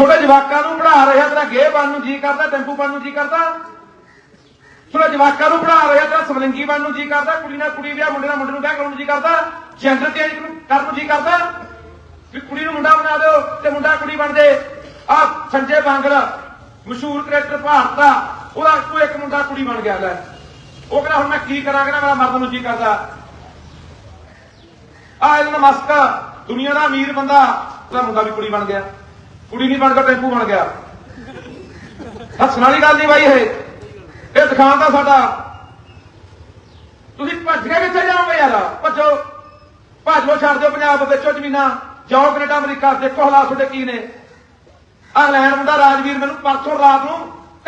ਛੋਟੇ ਜਵਾਕਾਂ ਨੂੰ ਪੜ੍ਹਾ ਰਿਹਾ ਤੇਰਾ ਗੇ ਬਣ ਨੂੰ ਜੀ ਕਰਦਾ, ਟੈਂਪੂ ਬਣ ਨੂੰ ਜੀ ਕਰਦਾ। ਛੋਟੇ ਜਵਾਕਾਂ ਨੂੰ ਪੜ੍ਹਾ ਰਿਹਾ ਤੇਰਾ ਸਮਲਿੰਗੀ ਬਣ ਨੂੰ ਜੀ ਕਰਦਾ, ਕੁੜੀ ਨਾਲ ਕੁੜੀ ਵਿਆਹ, ਮੁੰਡੇ ਨਾਲ ਮੁੰਡੇ ਨੂੰ ਵਿਆਹ ਕਰਨ ਨੂੰ ਜੀ ਕਰਦਾ ਜੈਂਡਰ ਚੇਂਜ ਕਰਨ ਨੂੰ ਜੀ ਕਰਦਾ। ਵੀ ਕੁੜੀ ਨੂੰ ਮੁੰਡਾ ਬਣਾ ਦਿਓ ਤੇ ਮੁੰਡਾ ਕੁੜੀ ਬਣ ਜੇ। ਆ ਸੰਜੇ ਬਾਂਗਲ, ਮਸ਼ਹੂਰ ਕ੍ਰਿਕਟਰ ਭਾਰਤ ਦਾ, ਉਹਦਾ ਕੋਈ ਇੱਕ ਮੁੰਡਾ ਕੁੜੀ ਬਣ ਗਿਆ ਲੈ। ਉਹ ਕਹਿੰਦਾ, ਹੁਣ ਮੈਂ ਕੀ ਕਰਾਂ? ਕਹਿੰਦਾ, ਮੇਰਾ ਮਰਦ ਨੂੰ ਜੀ ਕਰਦਾ। ਆ ਇਹਨਾਂ ਮਸਕ ਦੁਨੀਆ ਦਾ ਅਮੀਰ ਬੰਦਾ, ਉਹਦਾ ਮੁੰਡਾ ਵੀ ਕੁੜੀ ਬਣ ਗਿਆ। ਕੁੜੀ ਨਹੀਂ ਬਣ ਕੇ ਟੈਂਪੂ ਬਣ ਗਿਆ। ਹੱਸਣ ਵਾਲੀ ਗੱਲ ਨਹੀਂ ਬਾਈ ਇਹ। ਇਹ ਦੁਕਾਨ ਦਾ ਸਾਡਾ। ਤੁਸੀਂ ਭੱਜ ਕੇ ਕਿੱਥੇ ਜਾਓਗੇ ਯਾਰ? ਭੱਜੋ। ਭੱਜ ਛੱਡ ਦਿਓ ਪੰਜਾਬ ਵਿੱਚੋਂ ਜ਼ਮੀਨਾਂ। ਜਾਓ ਕੈਨੇਡਾ, ਅਮਰੀਕਾ। ਦੇਖੋ ਹਾਲਾਤ ਤੁਹਾਡੇ ਕੀ ਨੇ। ਆ ਦਾ ਰਾਜਵੀਰ ਮੈਨੂੰ ਪਰਸੋਂ ਰਾਤ ਨੂੰ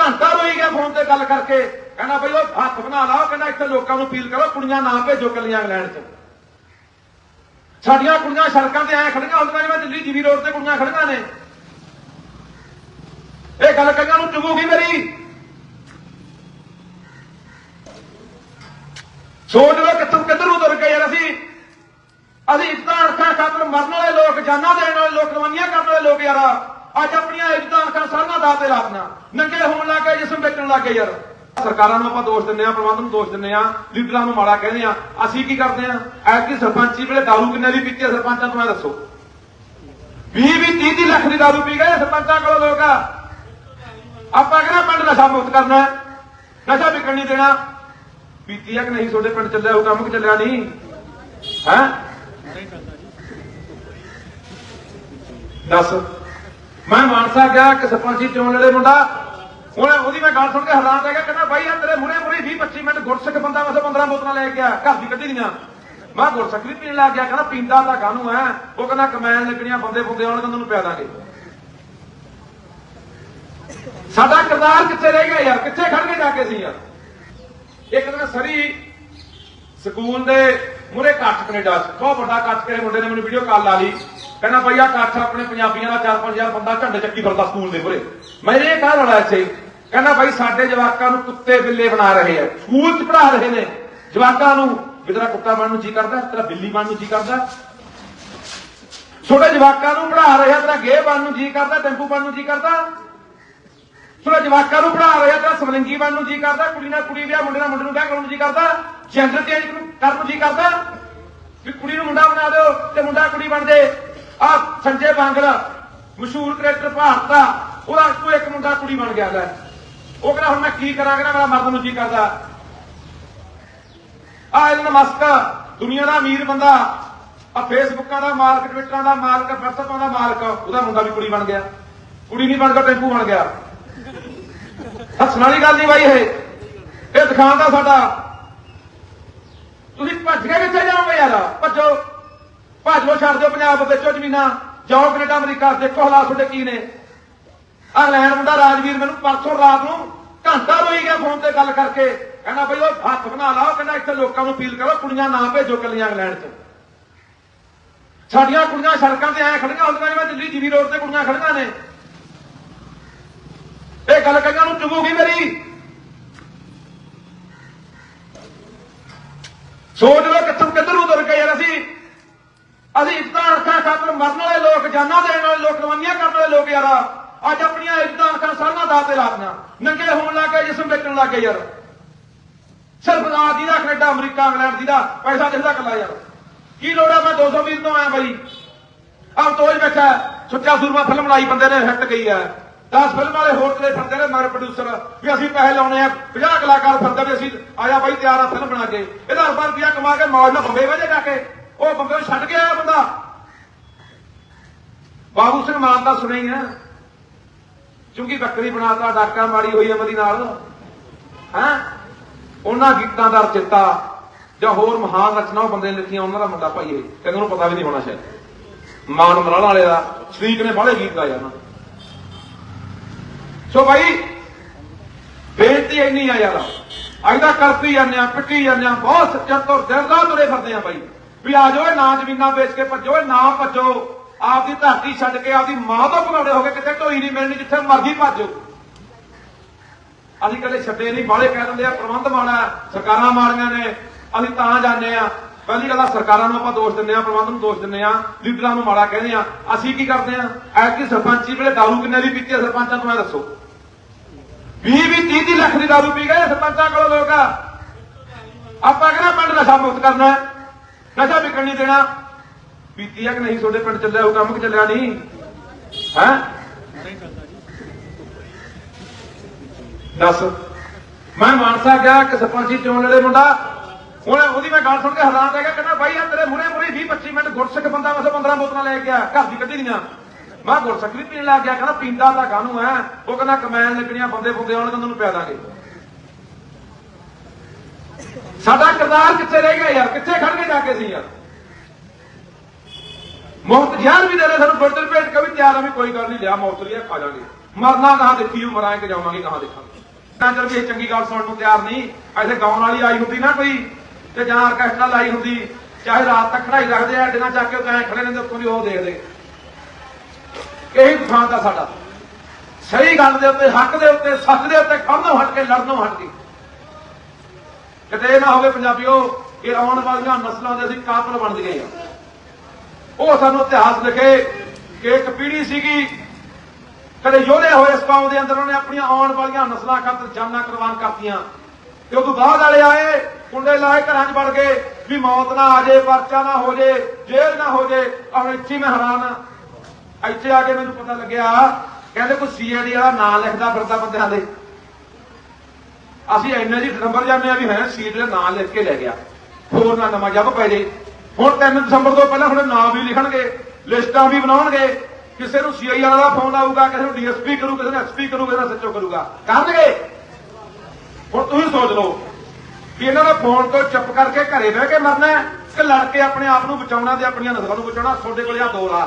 ਘੰਟਾ ਰੋਈ ਗਿਆ ਫੋਨ ਤੇ ਗੱਲ ਕਰਕੇ। ਕਹਿੰਦਾ ਬਈ ਉਹ ਹੱਥ ਬਣਾ ਲਾ। ਕਹਿੰਦਾ ਇੱਥੇ ਲੋਕਾਂ ਨੂੰ ਅਪੀਲ ਕਰੋ, ਕੁੜੀਆਂ ਨਾ ਭੇਜੋ ਕੱਲੀਆਂ ਇੰਗਲੈਂਡ 'ਚ। ਸਾਡੀਆਂ ਕੁੜੀਆਂ ਸੜਕਾਂ ਤੇ ਐ ਖੜੀਆਂ ਹੁੰਦੀਆਂ ਜਿਵੇਂ ਦਿੱਲੀ ਜੀਵੀ ਰੋਡ ਤੇ ਕੁੜੀਆਂ ਖੜੀਆਂ ਨੇ। ਇਹ ਗੱਲ ਕਈਆਂ ਨੂੰ ਚੁਗੂਗੀ ਮੇਰੀ। ਸੋਚ ਲਓ ਕਿੱਥੋਂ ਕਿੱਧਰ ਨੂੰ ਤੁਰ ਗਏ ਯਾਰ ਅਸੀਂ। ਅਸੀਂ ਇੱਜ਼ਤਾਂ ਅਰਥਾਂ ਖਾਤਰ ਮਰਨ ਵਾਲੇ ਲੋਕ, ਜਾਨਾਂ ਦੇਣ ਵਾਲੇ ਲੋਕ, ਰਵਾਨੀਆਂ ਕਰਨ ਵਾਲੇ ਲੋਕ ਯਾਰ। ਅੱਜ ਆਪਣੀਆਂ ਇੱਜ਼ਤਾਂ ਅਰਥਾਂ ਸਾਰੀਆਂ ਦਾਅ ਤੇ ਲਾਤੀਆਂ ਨੰਗੇ ਹੋਣ ਲੱਗ ਗਏ, ਜਿਸਮ ਵੇਚਣ ਲੱਗ ਗਏ ਯਾਰ। ਸਰਕਾਰਾਂ ਨੂੰ ਆਪਾਂ ਦੋਸ਼ ਦਿੰਦੇ ਆ ਪ੍ਰਬੰਧ ਨੂੰ ਦੋਸ਼ ਦਿੰਦੇ ਆ ਲੀਡਰਾਂ ਨੂੰ ਮਾੜਾ ਕਹਿੰਦੇ ਆ ਅਸੀਂ ਕੀ ਕਰਦੇ ਆ ਐਤਕੀ ਸਰਪੰਚੀ ਵੇਲੇ ਦਾਰੂ ਕਿੰਨੇ ਦੀ ਪੀਤੀ ਆ ਸਰਪੰਚਾਂ ਤੋਂ ਮੈਂ ਦੱਸੋ। 20 20 30 30 ਲੱਖ ਦੀ ਦਾਰੂ ਪੀ ਗਏ ਸਰਪੰਚਾਂ ਕੋਲ ਲੋਕ। ਆ ਆਪਾਂ ਕਿਹੜਾ ਪਿੰਡ ਨਸ਼ਾ ਮੁਕਤ ਕਰਨਾ ਨਸ਼ਾ ਵਿਕਣ ਨਹੀਂ ਦੇਣਾ। ਪੀਤੀ ਆ ਕਿ ਨਹੀਂ? ਤੁਹਾਡੇ ਪਿੰਡ ਚੱਲਿਆ ਉਹ ਕੰਮ ਕਿ ਚੱਲਿਆ ਨਹੀਂ। ਹੈ? ਦੱਸ। ਮੈਂ ਮਾਨਸਾ ਗਿਆ ਕਿ ਸਰਪੰਚੀ ਚੋਣ ਲੜੇ ਮੁੰਡਾ। ਉਹਨੇ ਉਹਦੀ ਮੈਂ ਗੱਲ ਸੁਣ ਕੇ ਹੈਰਾਨ ਰਹਿ ਗਿਆ, ਕਹਿੰਦਾ, ਬਾਈ ਆ ਤੇਰੇ ਮੂਰੇ ਮੂਰੇ 20 25 ਮਿੰਟ ਗੁਰਸਿੱਖ ਬੰਦਾ ਵਸੇ 15 ਬੋਤਲਾਂ ਲੈ ਕੇ ਗਿਆ, ਘਰ ਦੀ ਕੱਢੀ ਦੀਆਂ। ਮੈਂ ਗੁਰਸਿੱਖ ਵੀ ਪੀਣ ਲੱਗ ਗਿਆ, ਕਹਿੰਦਾ, ਪੀਂਦਾ ਤਾਂ ਕਾਹਨੂੰ ਹੈ? ਉਹ ਕਹਿੰਦਾ, ਕਮੈਨ ਲੱਗਣੀਆਂ ਬੰਦੇ ਬੰਦੇ ਆਉਣਗੇ ਤੁਹਾਨੂੰ ਪਿਆ ਦਾਂਗੇ। ਸਾਡਾ ਕਿਰਦਾਰ ਕਿੱਥੇ ਰਹਿ ਗਿਆ ਯਾਰ? ਕਿੱਥੇ ਖੜ ਕੇ ਜਾ ਕੇ ਸੀ ਯਾਰ? ਇੱਕ ਦਿਨ ਸਰੀ ਸਕੂਲ ਦੇ ਮੂਰੇ ਇਕੱਠ ਕੈਨੇਡਾ ਬਹੁਤ ਵੱਡਾ ਇਕੱਠ ਕਰੇ ਮੁੰਡੇ ਨੇ, ਮੈਨੂੰ ਵੀਡੀਓ ਕਾਲ ਲਾ ਲਈ। ਕਹਿੰਦਾ ਬਈ ਆਹ ਇਕੱਠ ਆਪਣੇ ਪੰਜਾਬੀਆਂ ਦਾ 4-5000 ਬੰਦਾ ਝੰਡੇ ਚੱਕੀ ਫਿਰਦਾ ਸਕੂਲ ਦੇ ਮੂਰੇ ਮੈਂ ਇਹ ਕਹ ਰਹਾ ਇੱਥੇ। ਕਹਿੰਦਾ ਬਾਈ ਸਾਡੇ ਜਵਾਕਾਂ ਨੂੰ ਕੁੱਤੇ ਬਿੱਲੇ ਬਣਾ ਰਹੇ ਆ। ਸਕੂਲ 'ਚ ਪੜ੍ਹਾ ਰਹੇ ਨੇ। ਜਵਾਕਾਂ ਨੂੰ, ਵੀ ਤੇਰਾ ਕੁੱਤਾ ਬਣਨ ਨੂੰ ਜੀ ਕਰਦਾ, ਤੇਰਾ ਬਿੱਲੀ ਬਣਨ ਨੂੰ ਜੀ ਕਰਦਾ। ਛੋਟੇ ਜਵਾਕਾਂ ਨੂੰ ਪੜ੍ਹਾ ਰਿਹਾ ਤੇਰਾ ਗੇ ਬਣਨ ਨੂੰ ਜੀ ਕਰਦਾ ਟੈਂਪੂ ਬਣਨ ਨੂੰ ਜੀ ਕਰਦਾ। ਛੋਟੇ ਜਵਾਕਾਂ ਨੂੰ ਪੜ੍ਹਾ ਰਿਹਾ ਤੇਰਾ ਸਮਲਿੰਗੀ ਬਣਨ ਨੂੰ ਜੀ ਕਰਦਾ, ਕੁੜੀ ਨਾਲ ਕੁੜੀ ਵਿਆਹ, ਮੁੰਡੇ ਨਾਲ ਮੁੰਡੇ ਨੂੰ ਵਿਆਹ ਕਰਨ ਨੂੰ ਜੀ ਕਰਦਾ ਜੈਂਡਰ ਚੇਂਜ ਕਰਨ ਨੂੰ ਜੀ ਕਰਦਾ। ਵੀ ਕੁੜੀ ਨੂੰ ਮੁੰਡਾ ਬਣਾ ਦਿਓ ਤੇ ਮੁੰਡਾ ਕੁੜੀ ਬਣ ਜੇ। ਆ ਸੰਜੇ ਬਾਂਗਲ, ਮਸ਼ਹੂਰ ਕਰੈਕਟਰ ਭਾਰਤ ਦਾ, ਉਹਦਾ ਕੋਈ ਇੱਕ ਮੁੰਡਾ ਕੁੜੀ ਬਣ ਗਿਆ ਲੈ। ਉਹ ਕਹਿੰਦਾ, ਹੁਣ ਮੈਂ ਕੀ ਕਰਾਂ? ਕਹਿੰਦਾ, ਮੇਰਾ ਮਰਦ ਨੂੰ ਜੀ ਕਰਦਾ। ਆ ਇਹਨਾਂ ਮਸਕ ਦੁਨੀਆ ਦਾ ਅਮੀਰ ਬੰਦਾ। ਆ ਫੇਸਬੁੱਕਾਂ ਦਾ ਮਾਲਕ, ਟਵਿੱਟਰਾਂ ਦਾ ਮਾਲਕ, ਵਟਸਐਪਾਂ ਦਾ ਮਾਲਕ, ਉਹਦਾ ਮੁੰਡਾ ਵੀ ਕੁੜੀ ਬਣ ਗਿਆ। ਕੁੜੀ ਨਹੀਂ ਬਣ ਕੇ ਟੈਂਪੂ ਬਣ ਗਿਆ। ਹੱਸਣ ਵਾਲੀ ਗੱਲ ਨਹੀਂ ਬਾਈ ਇਹ। ਇਹ ਦੁਕਾਨ ਸਾਡਾ। ਤੁਸੀਂ ਭੱਜ ਕੇ ਕਿੱਥੇ ਜਾਓਗੇ ਯਾਰ? ਭੱਜੋ। ਭੱਜ, ਛੱਡ ਦਿਓ ਪੰਜਾਬ ਵਿੱਚੋਂ ਜ਼ਮੀਨਾਂ। ਜਾਓ ਕੈਨੇਡਾ, ਅਮਰੀਕਾ। ਦੇਖੋ ਹਾਲਾਤ ਤੁਹਾਡੇ ਕੀ ਨੇ। ਆ ਲੈਣ ਮੁੰਡਾ ਰਾਜਵੀਰ ਮੈਨੂੰ ਪਰਸੋਂ ਰਾਤ ਨੂੰ ਘੰਟਾ ਰੋਈ ਗਿਆ ਫੋਨ ਤੇ ਗੱਲ ਕਰਕੇ। ਕਹਿੰਦਾ ਬਈ ਉਹ ਹੱਥ ਬਣਾ ਲਾ। ਕਹਿੰਦਾ ਇੱਥੇ ਲੋਕਾਂ ਨੂੰ ਅਪੀਲ ਕਰੋ, ਕੁੜੀਆਂ ਨਾ ਭੇਜੋ ਕੱਲੀਆਂ ਇੰਗਲੈਂਡ 'ਚ ਸਾਡੀਆਂ ਕੁੜੀਆਂ ਸੜਕਾਂ ਤੇ ਐ ਖੜੀਆਂ ਹੁੰਦੀਆਂ ਜਿਵੇਂ ਦਿੱਲੀ ਜੀਵੀ ਰੋਡ ਤੇ ਕੁੜੀਆਂ ਖੜੀਆਂ ਨੇ। ਇਹ ਗੱਲ ਕਈਆਂ ਨੂੰ ਚੁਗੂਗੀ ਮੇਰੀ। ਸੋਚ ਲਓ ਕਿੱਥੋਂ ਕਿੱਧਰ ਨੂੰ ਤੁਰ ਗਏ ਯਾਰ ਅਸੀਂ। ਅਸੀਂ ਇੱਜ਼ਤਾਂ ਅੱਖਾਂ ਖਾਤਰ ਮਰਨ ਵਾਲੇ ਲੋਕ, ਜਾਨਾਂ ਦੇਣ ਵਾਲੇ ਲੋਕ ਰਵਾਨੀਆਂ ਕਰਨ ਵਾਲੇ ਲੋਕ ਯਾਰ। ਅੱਜ ਆਪਣੀਆਂ ਇੱਜ਼ਤਾਂ ਅੱਖਾਂ ਸਾਰੀਆਂ ਦਾਅ ਤੇ ਲਾਤੀਆਂ। ਨੰਗੇ ਹੋਣ ਲੱਗ ਗਏ, ਜਿਸਮ ਵੇਚਣ ਲੱਗ ਗਏ ਯਾਰ। ਸਿਰਫ ਰਾਤ ਦੀ ਦਾ ਕੈਨੇਡਾ, ਅਮਰੀਕਾ, ਇੰਗਲੈਂਡ ਦੀ ਦਾ ਪੈਸਾ ਦਿਖਦਾ ਕੱਲਾ ਯਾਰ। ਕੀ ਲੋੜ ਆ ਮੈਂ 200 ਵੀਰ ਤੋਂ ਆਇਆ ਬਾਈ? ਆਹ ਤੋਜ ਬੈਠਾ ਸੁੱਚਾ ਸੂਰਮਾ ਫਿਲਮ ਲਾਈ ਬੰਦੇ ਨੇ, ਹਿੱਟ ਗਈ ਹੈ। 10 ਫਿਲਮ ਵਾਲੇ ਹੋਰ ਤੇਰੇ ਫਿਰਦੇ ਨੇ ਮਗਰ ਪ੍ਰੋਡਿਊਸਰ ਵੀ ਅਸੀਂ ਪੈਸੇ ਲਾਉਣੇ ਆ 50 ਕਲਾਕਾਰ ਫਿਰਦੇ ਵੀ ਅਸੀਂ ਆਇਆ ਬਾਈ ਤਿਆਰ ਆ ਫਿਲਮ ਬਣਾ ਕੇ। ਇਹਦਾ ਰੁਪਏ ਰੁਪਿਆ ਕਮਾ ਕੇ ਮੌਜ ਨਾਲ ਬੰਬੇ ਵਜੇ ਜਾ ਕੇ। ਉਹ ਬੰਬੇ ਛੱਡ ਕੇ ਆਇਆ ਬੰਦਾ। ਬਾਬੂ ਸਿੰਘ ਮਾਨ ਦਾ ਸੁਣਿਆ ਹੀ ਆ ਚੁੰਗੀ ਬੱਕਰੀ ਬਣਾਤਾ, ਡਾਕਾ ਮਾਰੀ ਹੋਈ ਹੈ ਨਾਲ। ਹੈਂ? ਉਹਨਾਂ ਗੀਤਾਂ ਦਾ ਰਚਿਤਾ ਜਾਂ ਹੋਰ ਮਹਾਨ ਰਚਨਾ ਉਹ ਬੰਦੇ ਨੇ ਲਿਖੀਆਂ, ਉਹਨਾਂ ਦਾ ਮੁੰਡਾ ਭਾਈ ਇਹ। ਕਹਿੰਦੇ ਉਹਨੂੰ ਪਤਾ ਵੀ ਨਹੀਂ ਹੋਣਾ ਸ਼ਾਇਦ। ਮਾਨ ਮਰਾਲਾ ਵਾਲੇ ਦਾ, ਸ਼ਰੀਕ ਨੇ ਬਾਹਲੇ ਗੀਤ ਗਾਇਆ ਉਹਨਾਂ ਸੋ ਭਾਈ ਬੇਨਤੀ ਇੰਨੀ ਆ ਯਾਰ, ਅੱਜ ਦਾ ਕਰਤੀ ਜਾਂਦੇ ਆ, ਪਿੱਟੀ ਜਾਂਦੇ ਆ, ਬਹੁਤ ਸੱਚਾ ਤੁਰ ਦਿਲ ਦਾ ਤੁਰੇ ਫਿਰਦੇ ਆ ਭਾਈ ਵੀ ਆ ਜਾਓ, ਇਹ ਨਾ ਜ਼ਮੀਨਾਂ ਵੇਚ ਕੇ ਭੱਜੋ ਨਾ ਭੱਜੋ, ਆਪਦੀ ਧਰਤੀ ਛੱਡ ਕੇ ਆਪਦੀ ਮਾਂ ਤੋਂ ਭਗੌੜੇ ਹੋ ਕੇ ਕਿਤੇ ਢੋਈ ਨਹੀਂ ਮਿਲਣੀ, ਜਿੱਥੇ ਮਰਜ਼ੀ ਭੱਜੋ। ਅਸੀਂ ਕਦੇ ਛੱਡੇ ਨਹੀਂ, ਬਾਹਲੇ ਕਹਿ ਦਿੰਦੇ ਆ, ਪ੍ਰਬੰਧ ਮਾੜਾ, ਸਰਕਾਰਾਂ ਮਾੜੀਆਂ ਨੇ, ਅਸੀਂ ਤਾਂ ਜਾਂਦੇ ਆ। ਪਹਿਲੀ ਗੱਲ ਆ, ਸਰਕਾਰਾਂ ਨੂੰ ਆਪਾਂ ਦੋਸ਼ ਦਿੰਦੇ ਆ, ਪ੍ਰਬੰਧ ਨੂੰ ਦੋਸ਼ ਦਿੰਦੇ ਆ, ਲੀਡਰਾਂ ਨੂੰ ਮਾੜਾ ਕਹਿੰਦੇ ਆ। ਅਸੀਂ ਕੀ ਕਰਦੇ ਆ? ਐਤਕੀ ਸਰਪੰਚੀ ਵੇਲੇ ਦਾਰੂ ਕਿੰਨੇ ਦੀ ਪੀਤੀ ਆ? ਸਰਪੰਚਾਂ ਤੋਂ ਮੈਂ ਦੱਸੋ। 20 20 30 30 ਲੱਖ ਦੀ ਦਾਰੂ ਪੀ ਗਏ ਸਰਪੰਚਾਂ ਕੋਲ ਲੋਕ। ਆਪਾਂ ਕਹਿੰਦਾ ਪਿੰਡ ਨਸ਼ਾ ਮੁਕਤ ਕਰਨਾ ਨਸ਼ਾ ਵਿਕਣ ਨਹੀਂ ਦੇਣਾ। ਪੀਤੀ ਆ ਕਿ ਨਹੀਂ? ਤੁਹਾਡੇ ਪਿੰਡ ਚੱਲਿਆ, ਉਹ ਕੰਮ ਕਿ ਚੱਲਿਆ ਨਹੀਂ? ਹੈ? ਦੱਸ। ਮੈਂ ਮਾਨਸਾ ਗਿਆ ਕਿ ਸਰਪੰਚੀ ਚੋਣ ਲੜੇ ਮੁੰਡਾ। ਹੁਣ ਉਹਦੀ ਮੈਂ ਗੱਲ ਸੁਣ ਕੇ ਹੈਰਾਨ ਰਹਿ ਗਿਆ, ਕਹਿੰਦਾ ਬਾਈ ਆ ਤੇਰੇ ਮੂਰੇ ਮੂਰੇ 20 25 ਮਿੰਟ ਗੁਰਸਿੱਖ ਬੰਦਾ ਵਸੇ 15 ਬੋਤਲਾਂ ਲੈ ਗਿਆ ਘਰ ਦੀ ਕੱਢੀ ਦੀਆਂ। ਮੈਂ ਗੁਰਸਿੱਖ ਵੀ ਪੀਣ ਲੱਗ ਗਿਆ, ਕਹਿੰਦਾ ਪੀਂਦਾ ਤਾਂ ਕਾਹਨੂੰ ਐ, ਉਹ ਕਹਿੰਦਾ ਕਮੈਨ ਲੱਗਣੀਆਂ ਬੰਦੇ ਬੰਦੇ ਆਉਣਗੇ ਤੁਹਾਨੂੰ ਪਿਆ ਦਾਂਗੇ। ਸਾਡਾ ਕਿਰਦਾਰ ਕਿੱਥੇ ਰਹਿ ਗਿਆ ਯਾਰ, ਕਿੱਥੇ ਖੜ ਕੇ ਜਾ ਕੇ ਸੀ ਯਾਰ? ਮੌਤ ਜ਼ਹਿਰ ਵੀ ਦੇ ਦੇ ਸਾਨੂੰ ਗੁਰਦਲ ਭੇਟ ਕੇ ਵੀ ਤਿਆਰ ਆ ਵੀ ਕੋਈ ਗੱਲ ਨਹੀਂ, ਲਿਆ ਮੌਤ ਲਿਆ ਖਾ ਜਾਾਂਗੇ ਮਰਨਾ ਕਹਾਂ ਦੇਖੀਓ ਮਰਾਂ ਜਾਵਾਂਗੇ ਕਹਾਂ ਦੇਖਾਂਗੇ। ਤਾਂ ਚਲ ਵੀ ਇਹ ਚੰਗੀ ਗੱਲ ਸੁਣਨ ਨੂੰ ਤਿਆਰ ਨਹੀਂ ਐਸੇ ਗਾਉਣ ਵਾਲੀ ਆਈ ਹੁੰਦੀ ਨਾ ਕੋਈ। ਤੇ ਜਾਂ ਆਰਕੈਸਟਰਾ ਲਾਈ ਹੁੰਦੀ, ਚਾਹੇ ਰਾਤ ਤੱਕ ਖੜਾਈ ਰੱਖਦੇ ਆ ਡਿਨਾਂ ਚੱਕ ਕੇ ਉਹ ਖੜੇ ਰਹਿੰਦੇ ਉੱਤੋਂ ਦੀ ਉਹ ਦੇਖਦੇ। ਇਹੀ ਦੁਕਾਨ ਦਾ ਸਾਡਾ। ਸਹੀ ਗੱਲ ਦੇ ਉੱਤੇ, ਹੱਕ ਦੇ ਉੱਤੇ, ਸੱਚ ਦੇ ਉੱਤੇ ਖੜਨੋਂ ਹਟ ਕੇ, ਲੜਨੋਂ ਹਟ ਕੇ। ਕਿਤੇ ਇਹ ਨਾ ਹੋਵੇ ਪੰਜਾਬੀਓ ਇਹ ਆਉਣ ਵਾਲੀਆਂ ਨਸਲਾਂ ਦੇ ਅਸੀਂ ਕਾਤਲ ਬਣ ਗਏ ਆ ਉਹ ਸਾਨੂੰ ਇਤਿਹਾਸ ਲਿਖੇ ਕਿ ਇੱਕ ਪੀੜ੍ਹੀ ਸੀਗੀ, ਕਦੇ ਯੋਧੇ ਹੋਏ ਇਸ ਕੌਮ ਦੇ ਅੰਦਰ ਉਹਨੇ ਆਪਣੀਆਂ ਆਉਣ ਵਾਲੀਆਂ ਨਸਲਾਂ ਖਾਤਰ ਜਾਨਾਂ ਕੁਰਬਾਨ ਕਰਤੀਆਂ। ਤੇ ਉਦੋਂ ਬਾਅਦ ਵਾਲੇ ਆਏ ਕੁੰਡੇ ਲਾਏ ਘਰਾਂ 'ਚ ਵੜ ਗਏ ਵੀ ਮੌਤ ਨਾ ਆ ਜੇ, ਪਰਚਾ ਨਾ ਹੋ ਜੇ, ਜੇਲ੍ਹ ਨਾ ਹੋ ਜੇ ਹੁਣ ਇੱਥੇ ਮੈਂ ਹੈਰਾਨ ਆ। ਇੱਥੇ ਆ ਕੇ ਮੈਨੂੰ ਪਤਾ ਲੱਗਿਆ, ਕਹਿੰਦੇ ਕੋਈ ਸੀਆਈਡੀ ਵਾਲਾ ਨਾਂ ਲਿਖਦਾ ਫਿਰਦਾ ਬੰਦਿਆਂ ਦੇ। ਅਸੀਂ ਇੰਨੇ ਜੀ ਨੰਬਰ ਜਾਂਦੇ ਆ ਵੀ ਹੈ, ਸੀਟ ਦਾ ਨਾਂ ਲਿਖ ਕੇ ਲੈ ਗਿਆ। ਹੋਰ ਨਾ ਨਵਾਂ ਜੱਬ ਪੈ ਜੇ। ਹੁਣ 3 ਦਸੰਬਰ ਤੋਂ ਪਹਿਲਾਂ ਹੁਣ ਨਾਂ ਵੀ ਲਿਖਣਗੇ, ਲਿਸਟਾਂ ਵੀ ਬਣਾਉਣਗੇ। ਕਿਸੇ ਨੂੰ ਸੀਆਈ ਵਾਲਾ ਦਾ ਫੋਨ ਆਊਗਾ, ਕਿਸੇ ਨੂੰ ਡੀਐਸਪੀ ਕਰੂ, ਕਿਸੇ ਨੂੰ ਐਸਪੀ ਕਰੂ, ਕਿਸੇ ਨੂੰ ਸੱਚੋ ਕਰੂਗਾ। ਕਰਨਗੇ? ਹੁਣ ਤੁਸੀਂ ਸੋਚ ਲਓ ਕਿ ਇਹਨਾਂ ਨੇ ਫੋਨ ਤੋਂ ਚੁੱਪ ਕਰਕੇ ਘਰੇ ਬਹਿ ਕੇ ਮਰਨਾ ਹੈ ਕਿ ਲੜ ਕੇ ਆਪਣੇ ਆਪ ਨੂੰ ਬਚਾਉਣਾ ਤੇ ਆਪਣੀਆਂ ਨਸਲਾਂ ਨੂੰ ਬਚਾਉਣਾ? ਤੁਹਾਡੇ ਕੋਲ ਆ ਦੋ ਰਾਹ